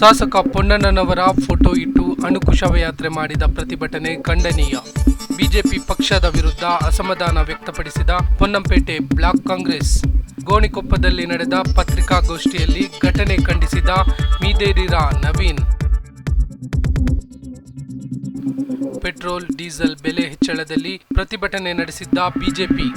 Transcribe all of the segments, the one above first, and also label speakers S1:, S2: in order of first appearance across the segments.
S1: ಶಾಸಕ ಪೊನ್ನಣ್ಣನವರ ಫೋಟೋ ಇಟ್ಟು ಅಣುಕು ಶವಯಾತ್ರೆ ಮಾಡಿದ ಪ್ರತಿಭಟನೆ ಖಂಡನೀಯ. ಬಿಜೆಪಿ ಪಕ್ಷದ ವಿರುದ್ಧ ಅಸಮಾಧಾನ ವ್ಯಕ್ತಪಡಿಸಿದ ಪೊನ್ನಂಪೇಟೆ ಬ್ಲಾಕ್ ಕಾಂಗ್ರೆಸ್. ಗೋಣಿಕೊಪ್ಪದಲ್ಲಿ ನಡೆದ ಪತ್ರಿಕಾಗೋಷ್ಠಿಯಲ್ಲಿ ಘಟನೆ ಖಂಡಿಸಿದ ಮೀದೇರಿರ ನವೀನ್. ಪೆಟ್ರೋಲ್, ಡೀಸೆಲ್ ಬೆಲೆ ಹೆಚ್ಚಳದಲ್ಲಿ ಪ್ರತಿಭಟನೆ ನಡೆಸಿದ್ದ ಬಿಜೆಪಿ.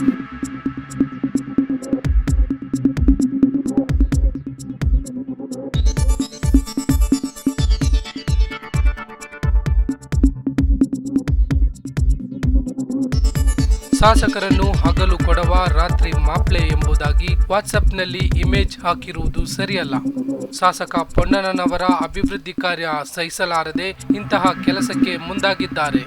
S1: ಶಾಸಕರನ್ನು ಹಗಲು ಕೊಡವ ರಾತ್ರಿ ಮಾಪ್ಲೆ ಎಂಬುದಾಗಿ ವಾಟ್ಸಪ್ನಲ್ಲಿ ಇಮೇಜ್ ಹಾಕಿರುವುದು ಸರಿಯಲ್ಲ. ಶಾಸಕ ಪೊನ್ನಣ್ಣನವರ ಅಭಿವೃದ್ಧಿ ಕಾರ್ಯ ಸಹಿಸಲಾರದೆ ಇಂತಹ ಕೆಲಸಕ್ಕೆ ಮುಂದಾಗಿದ್ದಾರೆ.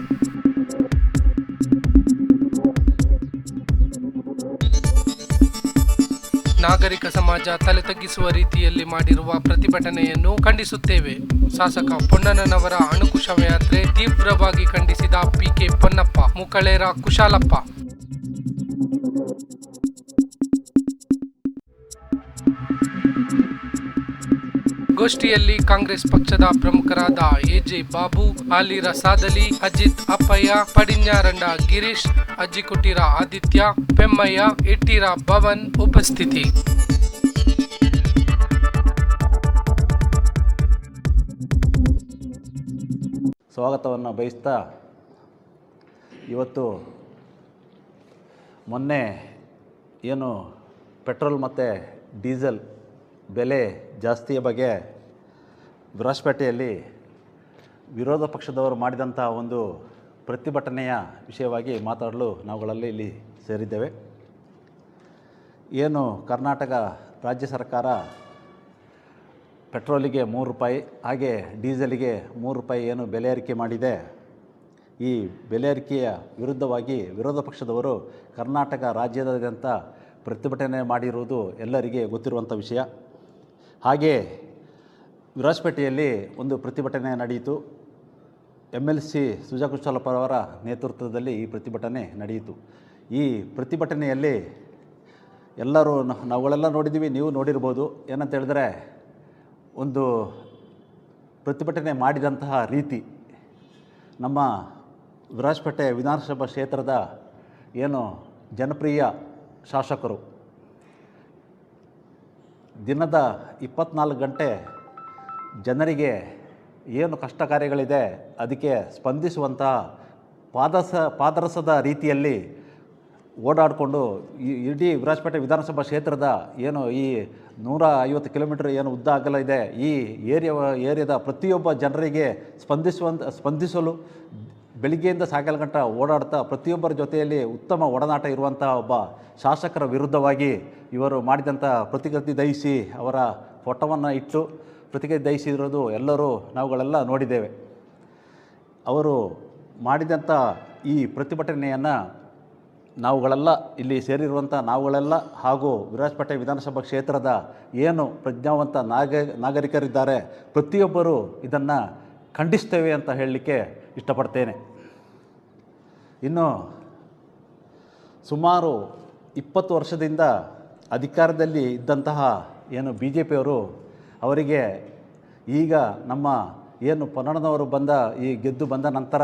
S1: ನಾಗರಿಕ ಸಮಾಜ ತಲೆ ತಗ್ಗಿಸುವ ರೀತಿಯಲ್ಲಿ ಮಾಡಿರುವ ಪ್ರತಿಭಟನೆಯನ್ನು ಖಂಡಿಸುತ್ತೇವೆ. ಶಾಸಕ ಪೊನ್ನಣ್ಣನವರ ಅಣುಕು ಶವಯಾತ್ರೆ ತೀವ್ರವಾಗಿ ಖಂಡಿಸಿದ ಪಿಕೆ ಪೊನ್ನಪ್ಪ ಮುಕಳೇರ ಕುಶಾಲಪ್ಪ. ಗೋಷ್ಠಿಯಲ್ಲಿ ಕಾಂಗ್ರೆಸ್ ಪಕ್ಷದ ಪ್ರಮುಖರಾದ ಎಜೆ ಬಾಬು ಆಲಿರ ಸಾದಲಿ ಅಜಿತ್ ಅಪ್ಪಯ್ಯ ಪಡಿಂಜಾರಂಡ ಗಿರೀಶ್, ಅಜ್ಜಿಕುಟ್ಟಿರ ಆದಿತ್ಯ, ಪೆಮ್ಮಯ್ಯ ಇಟ್ಟಿರ ಭವನ್ ಉಪಸ್ಥಿತಿ.
S2: ಸ್ವಾಗತವನ್ನು ಬಯಸ್ತಾ ಇವತ್ತು ಮೊನ್ನೆ ಏನು ಪೆಟ್ರೋಲ್ ಮತ್ತು ಡೀಸೆಲ್ ಬೆಲೆ ಜಾಸ್ತಿಯ ಬಗ್ಗೆ ವಿರಾಜಪೇಟೆಯಲ್ಲಿ ವಿರೋಧ ಪಕ್ಷದವರು ಮಾಡಿದಂಥ ಒಂದು ಪ್ರತಿಭಟನೆಯ ವಿಷಯವಾಗಿ ಮಾತಾಡಲು ನಾವುಗಳಲ್ಲಿ ಇಲ್ಲಿ ಸೇರಿದ್ದೇವೆ. ಏನು ಕರ್ನಾಟಕ ರಾಜ್ಯ ಸರ್ಕಾರ ಪೆಟ್ರೋಲಿಗೆ ಮೂರು ರೂಪಾಯಿ, ಹಾಗೆ ಡೀಸೆಲಿಗೆ ಮೂರು ರೂಪಾಯಿ ಏನು ಬೆಲೆ ಏರಿಕೆ ಮಾಡಿದೆ. ಈ ಬೆಲೆ ಏರಿಕೆಯ ವಿರುದ್ಧವಾಗಿ ವಿರೋಧ ಪಕ್ಷದವರು ಕರ್ನಾಟಕ ರಾಜ್ಯದಾದ್ಯಂತ ಪ್ರತಿಭಟನೆ ಮಾಡಿರುವುದು ಎಲ್ಲರಿಗೆ ಗೊತ್ತಿರುವಂಥ ವಿಷಯ. ಹಾಗೆ ವಿರಾಜಪೇಟೆಯಲ್ಲಿ ಒಂದು ಪ್ರತಿಭಟನೆ ನಡೆಯಿತು. ಎಂ ಎಲ್ ಸಿ ಸುಜಾ ಕುಶಲಪ್ಪರವರ ನೇತೃತ್ವದಲ್ಲಿ ಈ ಪ್ರತಿಭಟನೆ ನಡೆಯಿತು. ಈ ಪ್ರತಿಭಟನೆಯಲ್ಲಿ ಎಲ್ಲರೂ ನಾವುಗಳೆಲ್ಲ ನೋಡಿದ್ದೀವಿ, ನೀವು ನೋಡಿರ್ಬೋದು. ಏನಂತ ಹೇಳಿದ್ರೆ, ಒಂದು ಪ್ರತಿಭಟನೆ ಮಾಡಿದಂತಹ ರೀತಿ ನಮ್ಮ ವಿರಾಜಪೇಟೆ ವಿಧಾನಸಭಾ ಕ್ಷೇತ್ರದ ಏನು ಜನಪ್ರಿಯ ಶಾಸಕರು ದಿನದ ಇಪ್ಪತ್ನಾಲ್ಕು ಗಂಟೆ ಜನರಿಗೆ ಏನು ಕಷ್ಟ ಕಾರ್ಯಗಳಿದೆ ಅದಕ್ಕೆ ಸ್ಪಂದಿಸುವಂತಹ ಪಾದಸ, ಪಾದರಸದ ರೀತಿಯಲ್ಲಿ ಓಡಾಡಿಕೊಂಡು ಈ ಇಡೀ ವಿರಾಜಪೇಟೆ ವಿಧಾನಸಭಾ ಕ್ಷೇತ್ರದ ಏನು ಈ ನೂರ ಐವತ್ತು ಕಿಲೋಮೀಟರ್ ಏನು ಉದ್ದ ಅಗಲ ಇದೆ, ಈ ಏರಿಯಾ, ಏರಿಯಾದ ಪ್ರತಿಯೊಬ್ಬ ಜನರಿಗೆ ಸ್ಪಂದಿಸುವಂತ ಸ್ಪಂದಿಸಲು ಬೆಳಿಗ್ಗೆಯಿಂದ ಸಾಯಂಕಾಲ ಗಂಟ ಓಡಾಡ್ತಾ ಪ್ರತಿಯೊಬ್ಬರ ಜೊತೆಯಲ್ಲಿ ಉತ್ತಮ ಒಡನಾಟ ಇರುವಂಥ ಒಬ್ಬ ಶಾಸಕರ ವಿರುದ್ಧವಾಗಿ ಇವರು ಮಾಡಿದಂಥ ಪ್ರತಿಕೃತಿ ದಹಿಸಿ ಅವರ ಫೋಟೋವನ್ನು ಇಟ್ಟು ಪ್ರತಿಕೃತಿ ದಯಿಸಿರೋದು ಎಲ್ಲರೂ ನಾವುಗಳೆಲ್ಲ ನೋಡಿದ್ದೇವೆ. ಅವರು ಮಾಡಿದಂಥ ಈ ಪ್ರತಿಭಟನೆಯನ್ನು ನಾವುಗಳೆಲ್ಲ ಇಲ್ಲಿ ಸೇರಿರುವಂಥ ನಾವುಗಳೆಲ್ಲ ಹಾಗೂ ವಿರಾಜಪೇಟೆ ವಿಧಾನಸಭಾ ಕ್ಷೇತ್ರದ ಏನು ಪ್ರಜ್ಞಾವಂತ ನಾಗ, ನಾಗರಿಕರಿದ್ದಾರೆ ಪ್ರತಿಯೊಬ್ಬರು ಇದನ್ನು ಖಂಡಿಸ್ತೇವೆ ಅಂತ ಹೇಳಲಿಕ್ಕೆ ಇಷ್ಟಪಡ್ತೇನೆ. ಇನ್ನು ಸುಮಾರು ಇಪ್ಪತ್ತು ವರ್ಷದಿಂದ ಅಧಿಕಾರದಲ್ಲಿ ಇದ್ದಂತಹ ಏನು ಬಿ ಜೆ ಪಿಯವರು ಅವರಿಗೆ ಈಗ ನಮ್ಮ ಏನು ಪೊನ್ನಣ್ಣನವರು ಬಂದ, ಈ ಗೆದ್ದು ಬಂದ ನಂತರ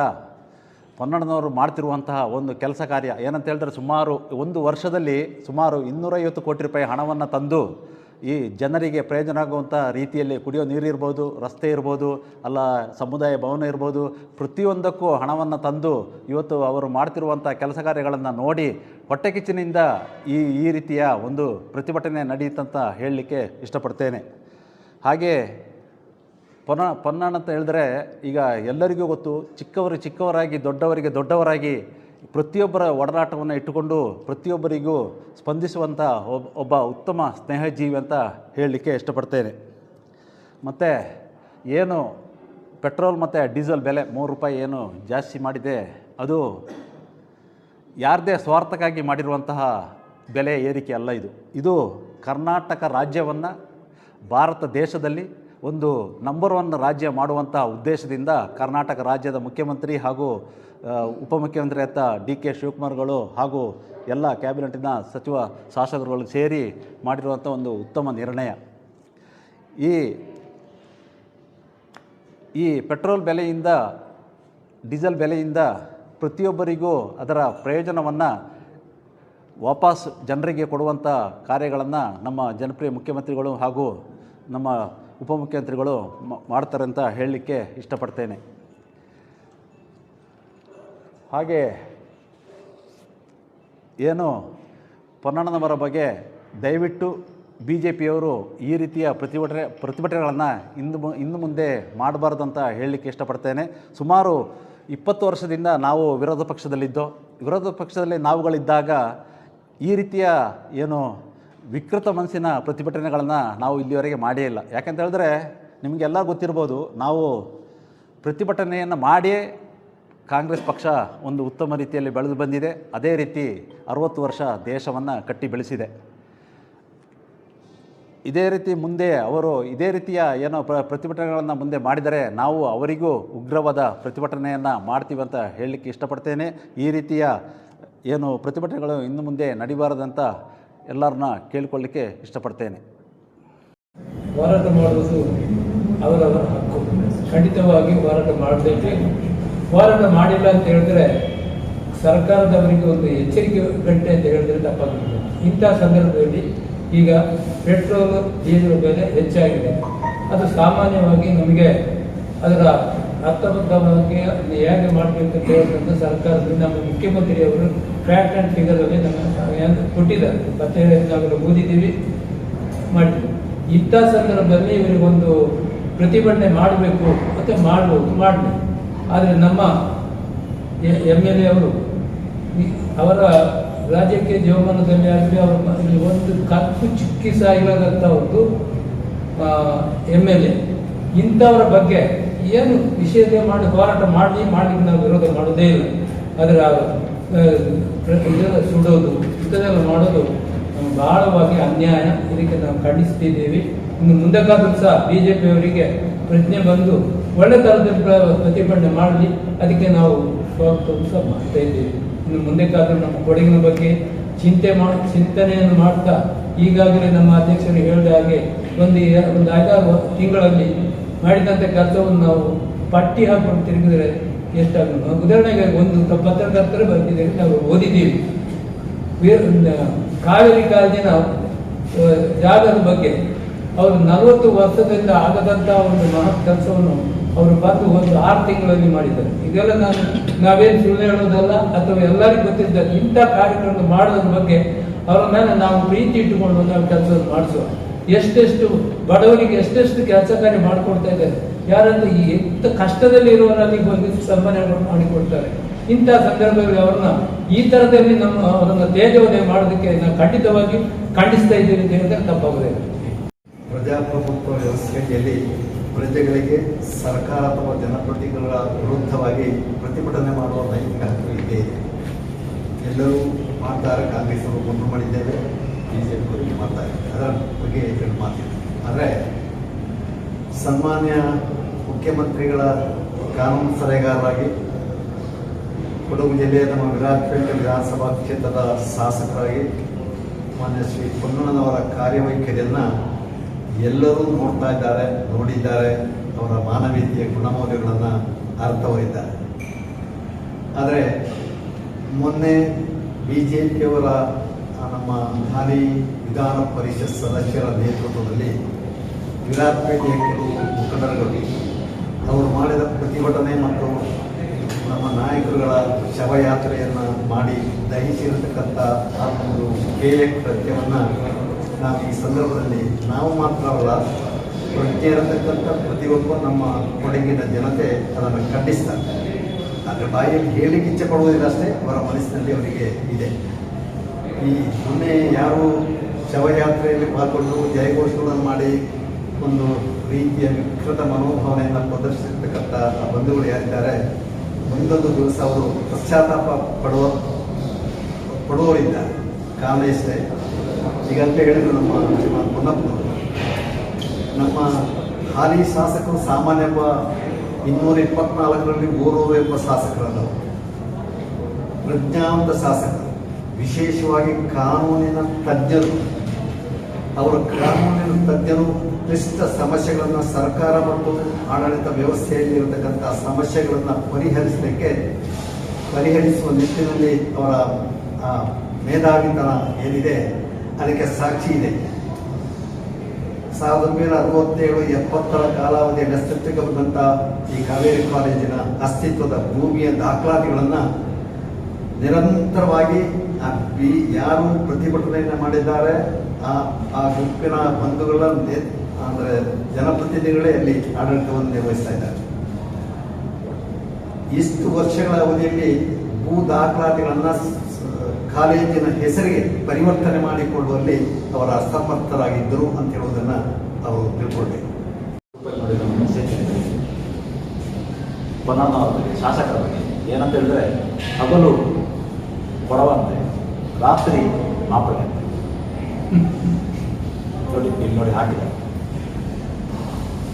S2: ಪೊನ್ನಣ್ಣನವರು ಮಾಡ್ತಿರುವಂತಹ ಒಂದು ಕೆಲಸ ಕಾರ್ಯ ಏನಂತ ಹೇಳಿದ್ರೆ ಸುಮಾರು ಒಂದು ವರ್ಷದಲ್ಲಿ ಸುಮಾರು ಇನ್ನೂರೈವತ್ತು ಕೋಟಿ ರೂಪಾಯಿ ಹಣವನ್ನು ತಂದು ಈ ಜನರಿಗೆ ಪ್ರಯೋಜನ ಆಗುವಂಥ ರೀತಿಯಲ್ಲಿ ಕುಡಿಯೋ ನೀರು ಇರ್ಬೋದು, ರಸ್ತೆ ಇರ್ಬೋದು, ಅಲ್ಲ ಸಮುದಾಯ ಭವನ ಇರ್ಬೋದು, ಪ್ರತಿಯೊಂದಕ್ಕೂ ಹಣವನ್ನು ತಂದು ಇವತ್ತು ಅವರು ಮಾಡ್ತಿರುವಂಥ ಕೆಲಸ ಕಾರ್ಯಗಳನ್ನು ನೋಡಿ ಹೊಟ್ಟೆ ಕಿಚ್ಚಿನಿಂದ ಈ ಈ ರೀತಿಯ ಒಂದು ಪ್ರತಿಭಟನೆ ನಡೆಯುತ್ತಂತ ಹೇಳಲಿಕ್ಕೆ ಇಷ್ಟಪಡ್ತೇನೆ. ಹಾಗೆ ಪೊನ ಪೊನ್ನಣ್ಣ ಅಂತ ಹೇಳಿದ್ರೆ ಈಗ ಎಲ್ಲರಿಗೂ ಗೊತ್ತು ಚಿಕ್ಕವರು ಚಿಕ್ಕವರಾಗಿ, ದೊಡ್ಡವರಿಗೆ ದೊಡ್ಡವರಾಗಿ ಪ್ರತಿಯೊಬ್ಬರ ಒಡನಾಟವನ್ನು ಇಟ್ಟುಕೊಂಡು ಪ್ರತಿಯೊಬ್ಬರಿಗೂ ಸ್ಪಂದಿಸುವಂಥ ಒಬ್, ಒಬ್ಬ ಉತ್ತಮ ಸ್ನೇಹಜೀವಿ ಅಂತ ಹೇಳಲಿಕ್ಕೆ ಇಷ್ಟಪಡ್ತೇನೆ. ಮತ್ತು ಏನು ಪೆಟ್ರೋಲ್ ಮತ್ತು ಡೀಸೆಲ್ ಬೆಲೆ ಮೂರು ರೂಪಾಯಿ ಏನು ಜಾಸ್ತಿ ಮಾಡಿದೆ, ಅದು ಯಾರದೇ ಸ್ವಾರ್ಥಕ್ಕಾಗಿ ಮಾಡಿರುವಂತಹ ಬೆಲೆ ಏರಿಕೆ ಅಲ್ಲ ಇದು. ಇದು ಕರ್ನಾಟಕ ರಾಜ್ಯವನ್ನು ಭಾರತ ದೇಶದಲ್ಲಿ ಒಂದು ನಂಬರ್ ಒನ್ ರಾಜ್ಯ ಮಾಡುವಂಥ ಉದ್ದೇಶದಿಂದ ಕರ್ನಾಟಕ ರಾಜ್ಯದ ಮುಖ್ಯಮಂತ್ರಿ ಹಾಗೂ ಉಪಮುಖ್ಯಮಂತ್ರಿ ಅಂತ ಡಿ ಕೆ ಶಿವಕುಮಾರ್ಗಳು ಹಾಗೂ ಎಲ್ಲ ಕ್ಯಾಬಿನೆಟಿನ ಸಚಿವ ಶಾಸಕರುಗಳು ಸೇರಿ ಮಾಡಿರುವಂಥ ಒಂದು ಉತ್ತಮ ನಿರ್ಣಯ. ಈ ಈ ಪೆಟ್ರೋಲ್ ಬೆಲೆಯಿಂದ ಡೀಸೆಲ್ ಬೆಲೆಯಿಂದ ಪ್ರತಿಯೊಬ್ಬರಿಗೂ ಅದರ ಪ್ರಯೋಜನವನ್ನು ವಾಪಸ್ ಜನರಿಗೆ ಕೊಡುವಂಥ ಕಾರ್ಯಗಳನ್ನು ನಮ್ಮ ಜನಪ್ರಿಯ ಮುಖ್ಯಮಂತ್ರಿಗಳು ಹಾಗೂ ನಮ್ಮ ಉಪಮುಖ್ಯಮಂತ್ರಿಗಳು ಮಾಡ್ತಾರೆ ಅಂತ ಹೇಳಲಿಕ್ಕೆ ಇಷ್ಟಪಡ್ತೇನೆ. ಹಾಗೆ ಏನು ಪೊನ್ನಣ್ಣನವರ ಬಗ್ಗೆ ದಯವಿಟ್ಟು ಬಿ ಜೆ ಪಿಯವರು ಈ ರೀತಿಯ ಪ್ರತಿಭಟನೆ, ಪ್ರತಿಭಟನೆಗಳನ್ನು ಮು ಇನ್ನು ಮುಂದೆ ಮಾಡಬಾರ್ದು ಅಂತ ಹೇಳಲಿಕ್ಕೆ ಇಷ್ಟಪಡ್ತೇನೆ. ಸುಮಾರು ಇಪ್ಪತ್ತು ವರ್ಷದಿಂದ ನಾವು ವಿರೋಧ ಪಕ್ಷದಲ್ಲಿದ್ದೋ, ವಿರೋಧ ಪಕ್ಷದಲ್ಲಿ ನಾವುಗಳಿದ್ದಾಗ ಈ ರೀತಿಯ ಏನು ವಿಕೃತ ಮನಸ್ಸಿನ ಪ್ರತಿಭಟನೆಗಳನ್ನು ನಾವು ಇಲ್ಲಿವರೆಗೆ ಮಾಡೇ ಇಲ್ಲ. ಯಾಕಂತ ಹೇಳಿದ್ರೆ ನಿಮಗೆಲ್ಲ ಗೊತ್ತಿರ್ಬೋದು, ನಾವು ಪ್ರತಿಭಟನೆಯನ್ನು ಮಾಡಿಯೇ ಕಾಂಗ್ರೆಸ್ ಪಕ್ಷ ಒಂದು ಉತ್ತಮ ರೀತಿಯಲ್ಲಿ ಬೆಳೆದು ಬಂದಿದೆ. ಅದೇ ರೀತಿ ಅರುವತ್ತು ವರ್ಷ ದೇಶವನ್ನು ಕಟ್ಟಿ ಬೆಳೆಸಿದೆ. ಇದೇ ರೀತಿ ಮುಂದೆ ಅವರು ಇದೇ ರೀತಿಯ ಏನೋ ಪ್ರ, ಪ್ರತಿಭಟನೆಗಳನ್ನು ಮುಂದೆ ಮಾಡಿದರೆ ನಾವು ಅವರಿಗೂ ಉಗ್ರವಾದ ಪ್ರತಿಭಟನೆಯನ್ನು ಮಾಡ್ತೀವಿ ಅಂತ ಹೇಳಲಿಕ್ಕೆ ಇಷ್ಟಪಡ್ತೇನೆ. ಈ ರೀತಿಯ ಏನು ಪ್ರತಿಭಟನೆಗಳು ಇನ್ನು ಮುಂದೆ ನಡಿಬಾರದಂತ ಎಲ್ಲರನ್ನ ಕೇಳಿಕೊಳ್ಳಿಕ್ಕೆ ಇಷ್ಟಪಡ್ತೇನೆ.
S3: ಹೋರಾಟ ಮಾಡುವುದು ಅವರವರ ಹಕ್ಕು. ಖಂಡಿತವಾಗಿ ಹೋರಾಟ ಮಾಡಬೇಕು ಹೋರಾಟ ಮಾಡಿಲ್ಲ ಅಂತ ಹೇಳಿದ್ರೆ ಸರ್ಕಾರದವರಿಗೆ ಒಂದು ಎಚ್ಚರಿಕೆ ಗಂಟೆ ಅಂತ ಹೇಳಿದ್ರೆ ತಪ್ಪಾಗುತ್ತೆ. ಇಂಥ ಸಂದರ್ಭದಲ್ಲಿ ಈಗ ಪೆಟ್ರೋಲ್, ಡೀಸೆಲ್ ಬೆಲೆ ಹೆಚ್ಚಾಗಿದೆ. ಅದು ಸಾಮಾನ್ಯವಾಗಿ ನಮಗೆ ಅದರ ಅರ್ಥಬದ್ಧವಾಗಿ ಹೇಗೆ ಅಂತ ಹೇಳಿದ್ರೆ ಸರ್ಕಾರದಲ್ಲಿ ನಮ್ಮ ಮುಖ್ಯಮಂತ್ರಿಯವರು ಫ್ಯಾಕ್ಟ್ ಆ್ಯಂಡ್ ಫಿಗರಲ್ಲಿ ನಮ್ಮ ಕೊಟ್ಟಿದ್ದಾರೆ. ಕೊಟ್ಟಿದ್ದಾರೆ ನಾವೆಲ್ಲ ಓದಿದ್ದೀವಿ ಮಾಡಿದ್ವಿ ಇಂಥ ಸಂದರ್ಭದಲ್ಲಿ ಇವರಿಗೊಂದು ಪ್ರತಿಭಟನೆ ಮಾಡಬೇಕು ಮತ್ತು ಮಾಡ್ಬೋದು ಮಾಡಲಿ ಆದರೆ ನಮ್ಮ ಎಂ ಎಲ್ ಎ ಅವರು ಅವರ ರಾಜಕೀಯ ಜೀವಮಾನದಲ್ಲಿ ಆಗಲಿ ಅವರ ಒಂದು ಕತ್ತು ಚಿಕ್ಕಿ ಸಾಗಿಲಾಗಂಥ ಒಂದು ಎಂ ಎಲ್ ಎ. ಇಂಥವರ ಬಗ್ಗೆ ಏನು ನಿಷೇಧ ಮಾಡಿ ಹೋರಾಟ ಮಾಡಿ, ಮಾಡಲಿಕ್ಕೆ ನಾವು ವಿರೋಧ ಮಾಡೋದೇ ಇಲ್ಲ. ಆದರೆ ಇದೆಲ್ಲ ಸುಡೋದು, ಇಂಥದ್ದೆಲ್ಲ ಮಾಡೋದು ಬಹಳವಾಗಿ ಅನ್ಯಾಯ. ಇದಕ್ಕೆ ನಾವು ಖಂಡಿಸ್ತಿದ್ದೀವಿ ಇನ್ನು ಮುಂದಕ್ಕಾದ್ರೂ ಸಹ ಬಿ ಜೆ ಪಿಯವರಿಗೆ ಪ್ರಜ್ಞೆ ಬಂದು ಒಳ್ಳೆ ಥರದ ಪ್ರ- ಪ್ರತಿಭಟನೆ ಮಾಡಲಿ. ಅದಕ್ಕೆ ನಾವು ಸಹ ಮಾಡ್ತಾ ಇದ್ದೀವಿ. ಇನ್ನು ಮುಂದಕ್ಕಾದ್ರೂ ನಮ್ಮ ಕೊಡಗಿನ ಬಗ್ಗೆ ಚಿಂತೆ ಮಾಡಿ ಚಿಂತನೆಯನ್ನು ಮಾಡ್ತಾ ಈಗಾಗಲೇ ನಮ್ಮ ಅಧ್ಯಕ್ಷರು ಹೇಳಿದ ಹಾಗೆ ಒಂದು ಒಂದು ಐದಾರು ತಿಂಗಳಲ್ಲಿ ಮಾಡಿದಂಥ ಕೆಲಸವನ್ನು ನಾವು ಪಟ್ಟಿ ಹಾಕೊಂಡು ತಿರುಗಿದ್ರೆ ಎಷ್ಟಾಗುತ್ತೆ ಉದಾಹರಣೆಗೆ ಒಂದು ಪತ್ರಕರ್ತರು ಬರ್ತಿದ್ದೀವಿ, ನಾವು ಓದಿದ್ದೀವಿ. ಕಾವೇರಿ ಕಾಲದಿನ ಜಾಗದ ಬಗ್ಗೆ ಅವರು ನಲವತ್ತು ವರ್ಷದಿಂದ ಆಗದಂತಹ ಒಂದು ಮಹತ್ ಕೆಲಸವನ್ನು ಅವರು ಬಂದು ಒಂದು ಆರು ತಿಂಗಳಲ್ಲಿ ಮಾಡಿದ್ದಾರೆ. ಇದೆಲ್ಲ ನಾನು, ನಾವೇನು ಸುಳ್ಳು ಹೇಳೋದಲ್ಲ, ಅಥವಾ ಎಲ್ಲರಿಗೂ ಗೊತ್ತಿದ್ದ ಇಂಥ ಕಾರ್ಯಕ್ರಮ ಮಾಡೋದ್ರ ಬಗ್ಗೆ ಅವರ ಮೇಲೆ ನಾವು ಪ್ರೀತಿ ಇಟ್ಟುಕೊಂಡು ನಾವು ಕೆಲಸವನ್ನು ಮಾಡಿಸುವ. ಎಷ್ಟೆಷ್ಟು ಬಡವರಿಗೆ ಎಷ್ಟೆಷ್ಟು ಕೆಲಸ ಕಾರ್ಯ ಮಾಡಿಕೊಡ್ತಾ ಇದ್ದಾರೆ. ಯಾರಂದ್ರೆ ಈ ಎಂತ ಕಷ್ಟದಲ್ಲಿ ಇರುವವರಲ್ಲಿ ಬಂದು ಸನ್ಮಾನ ಮಾಡಿಕೊಡ್ತಾರೆ. ಇಂಥ ಸಂದರ್ಭದಲ್ಲಿ ಅವ್ರನ್ನ ಈ ಥರದಲ್ಲಿ ನಮ್ಮ ಅವರನ್ನ ತೇಜವನೆ ಮಾಡೋದಕ್ಕೆ ನಾವು ಖಂಡಿತವಾಗಿ ಖಂಡಿಸ್ತಾ ಇದ್ದೀವಿ ಅಂತ ಹೇಳಿದ್ರೆ ತಪ್ಪಾಗದೆ
S4: ಪ್ರಜಾಪ್ರಭುತ್ವ ವ್ಯವಸ್ಥೆಯಲ್ಲಿ ಪ್ರಜೆಗಳಿಗೆ ಸರ್ಕಾರ ಅಥವಾ ಜನಪ್ರತಿನಿಧಿಗಳ ವಿರುದ್ಧವಾಗಿ ಪ್ರತಿಭಟನೆ ಮಾಡುವ ಹಕ್ಕು ಇದೆ. ಎಲ್ಲರೂ ಮಾಡ್ತಾರೆ ಕಾಂಗ್ರೆಸ್ ಅವರು ಮಾಡಿದ್ದೇವೆ. ಬಿ ಜೆ ಮಾಡ್ತಾ ಇದ್ದಾರೆ ಅದರ ಬಗ್ಗೆ ಎರಡು ಮಾತಿದೆ ಆದರೆ ಸನ್ಮಾನ್ಯ ಮುಖ್ಯಮಂತ್ರಿಗಳ ಕಾನೂನು ಸಲಹೆಗಾರರಾಗಿ ಕೊಡಗು ಜಿಲ್ಲೆಯ ನಮ್ಮ ವಿರಾಜಪೇಟೆ ವಿಧಾನಸಭಾ ಕ್ಷೇತ್ರದ ಶಾಸಕರಾಗಿ ಮಾನ್ಯ ಶ್ರೀ ಪೊನ್ನಣ್ಣನವರ ಕಾರ್ಯವೈಖರಿಯನ್ನು ಎಲ್ಲರೂ ನೋಡ್ತಾ ಇದ್ದಾರೆ, ನೋಡಿದ್ದಾರೆ. ಅವರ ಮಾನವೀಯತೆಯ ಗುಣಮೌಲ್ಯಗಳನ್ನು ಅರ್ಥವರಿದ್ದಾರೆ. ಆದರೆ ಮೊನ್ನೆ ಬಿ ಜೆ ಪಿಯವರ ನಮ್ಮ ಹಾಲಿ ವಿಧಾನ ಪರಿಷತ್ ಸದಸ್ಯರ ನೇತೃತ್ವದಲ್ಲಿ ವಿರಾಟ್ಪೇಟೆಯ ಕೆಲವು ಮುಖಂಡರುಗಳು ಅವರು ಮಾಡಿದ ಪ್ರತಿಭಟನೆ ಮತ್ತು ನಮ್ಮ ನಾಯಕರುಗಳ ಶವಯಾತ್ರೆಯನ್ನು ಮಾಡಿ ದಹಿಸಿರತಕ್ಕಂಥ ಆ ಒಂದು ಹೇಯ ಕೃತ್ಯವನ್ನು ನಾವು ಈ ಸಂದರ್ಭದಲ್ಲಿ ನಾವು ಮಾತ್ರ ಪ್ರಜ್ಞೆ ಇರತಕ್ಕಂಥ ಪ್ರತಿಯೊಬ್ಬ ನಮ್ಮ ಕೊಡಗಿನ ಜನತೆ ಅದನ್ನು ಖಂಡಿಸ್ತಾರೆ. ಆದರೆ ಬಾಯಲ್ಲಿ ಹೇಳಿ ಕಿಚ್ಚೆ ಪಡುವುದಿಲ್ಲ ಅಷ್ಟೇ, ಅವರ ಮನಸ್ಸಿನಲ್ಲಿ ಅವರಿಗೆ ಇದೆ. ಈ ಮೊನ್ನೆ ಯಾರು ಶವಯಾತ್ರೆಯಲ್ಲಿ ಪಾಲ್ಗೊಂಡು ಜಯಘೋಷಗಳನ್ನು ಮಾಡಿ ಒಂದು ರೀತಿಯ ವಿಕೃತ ಮನೋಭಾವನೆಯನ್ನು ಪ್ರದರ್ಶಿಸಿರ್ತಕ್ಕಂಥ ಬಂಧುಗಳು ಯಾರಿದ್ದಾರೆ ಮುಂದೊಂದು ದಿವಸ ಅವರು ಪಶ್ಚಾತ್ತಾಪ ಪಡುವ ಪಡುವವರಿದ್ದಾರೆ. ಕಾರಣ ಈಗಂತ ಹೇಳಿದ್ರು ನಮ್ಮ ಶ್ರೀಮಾನ್ ಪೊನ್ನಪ್ಪನವರು, ನಮ್ಮ ಹಾಲಿ ಶಾಸಕರು ಸಾಮಾನ್ಯ ಇನ್ನೂರ ಇಪ್ಪತ್ನಾಲ್ಕರಲ್ಲಿ ಓರೂರು ಎಂಬ ಶಾಸಕರಲ್ಲ ಪ್ರಜ್ಞಾವಂತ ಶಾಸಕರು. ವಿಶೇಷವಾಗಿ ಕಾನೂನಿನ ತಜ್ಞರು, ಅವರು ಕಾನೂನಿನ ತಜ್ಞರು ಕ್ಲಿಷ್ಟ ಸಮಸ್ಯೆಗಳನ್ನು ಸರ್ಕಾರ ಮತ್ತು ಆಡಳಿತ ವ್ಯವಸ್ಥೆಯಲ್ಲಿ ಇರತಕ್ಕಂಥ ಸಮಸ್ಯೆಗಳನ್ನು ಪರಿಹರಿಸಲಿಕ್ಕೆ, ಪರಿಹರಿಸುವ ನಿಟ್ಟಿನಲ್ಲಿ ಅವರ ಮೇಧಾವಿತನ ಏನಿದೆ, ಅದಕ್ಕೆ ಸಾಕ್ಷಿ ಇದೆ. ಸಾವಿರದ ಒಂಬೈನೂರ ಅರವತ್ತೇಳು, ಎಪ್ಪತ್ತರ ಕಾಲಾವಧಿಯಲ್ಲಿ ಅಸ್ತಿತ್ವಕ್ಕೆ ಬಂದಂಥ ಈ ಕಾವೇರಿ ಕಾಲೇಜಿನ ಅಸ್ತಿತ್ವದ ಭೂಮಿಯ ದಾಖಲಾತಿಗಳನ್ನು ನಿರಂತರವಾಗಿ ಆ ಯಾರು ಪ್ರತಿಭಟನೆಯನ್ನು ಮಾಡಿದ್ದಾರೆ, ಆ ಆ ಗುಂಪಿನ ಬಂಧುಗಳ ಅಂದ್ರೆ ಜನಪ್ರತಿನಿಧಿಗಳೇ ಅಲ್ಲಿ ಆಡಳಿತವನ್ನು ನಿರ್ವಹಿಸ್ತಾ ಇದ್ದಾರೆ. ಇಷ್ಟು ವರ್ಷಗಳ ಅವಧಿಯಲ್ಲಿ ಭೂ ದಾಖಲಾತಿಗಳನ್ನು ಕಾಲೇಜಿನ ಹೆಸರಿಗೆ ಪರಿವರ್ತನೆ ಮಾಡಿಕೊಳ್ಳುವಲ್ಲಿ ಅವರ ಅಸಮರ್ಥರಾಗಿದ್ದರು ಅಂತ ಹೇಳುವುದನ್ನು ಅವರು ತಿಳ್ಕೊಳ್ಬೇಕು.
S2: ಶಾಸಕರ ಬಗ್ಗೆ ಏನಂತ ಹೇಳಿದ್ರೆ ಹಗಲು ರಾತ್ರಿ ಮಾಪನೆ. ನೋಡಿ, ಇಲ್ಲಿ ನೋಡಿ ಹಾಕಿದೆ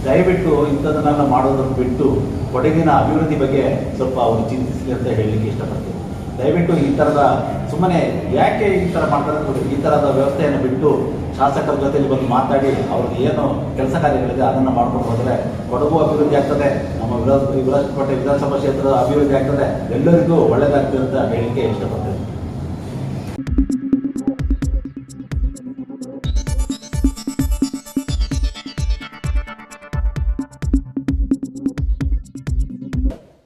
S2: ದಯವಿಟ್ಟು ಇಂಥದನ್ನೆಲ್ಲ ಮಾಡೋದನ್ನು ಬಿಟ್ಟು ಕೊಡಗಿನ ಅಭಿವೃದ್ಧಿ ಬಗ್ಗೆ ಸ್ವಲ್ಪ ಅವರು ಚಿಂತಿಸಲಿ ಅಂತ ಹೇಳಲಿಕ್ಕೆ ಇಷ್ಟಪಡ್ತೀನಿ. ದಯವಿಟ್ಟು ಈ ಥರದ ಸುಮ್ಮನೆ ಯಾಕೆ ಈ ಥರ ಮಾಡ್ತಾರೆ ನೋಡಿ, ಈ ಥರದ ವ್ಯವಸ್ಥೆಯನ್ನು ಬಿಟ್ಟು ಶಾಸಕರ ಜೊತೆಯಲ್ಲಿ ಬಂದು ಮಾತಾಡಿ, ಅವ್ರಿಗೆ ಏನು ಕೆಲಸ ಕಾರ್ಯಗಳಿದೆ ಅದನ್ನು ಮಾಡ್ಕೊಂಡು ಹೋದರೆ ಕೊಡಗು ಅಭಿವೃದ್ಧಿ ಆಗ್ತದೆ, ನಮ್ಮ ವಿರಾಜಪೇಟೆ ವಿಧಾನಸಭಾ ಕ್ಷೇತ್ರದ ಅಭಿವೃದ್ಧಿ ಆಗ್ತದೆ, ಎಲ್ಲರಿಗೂ ಒಳ್ಳೆಯದಾಗ್ತದೆ ಅಂತ ಹೇಳಲಿಕ್ಕೆ ಇಷ್ಟಪಡ್ತೀನಿ.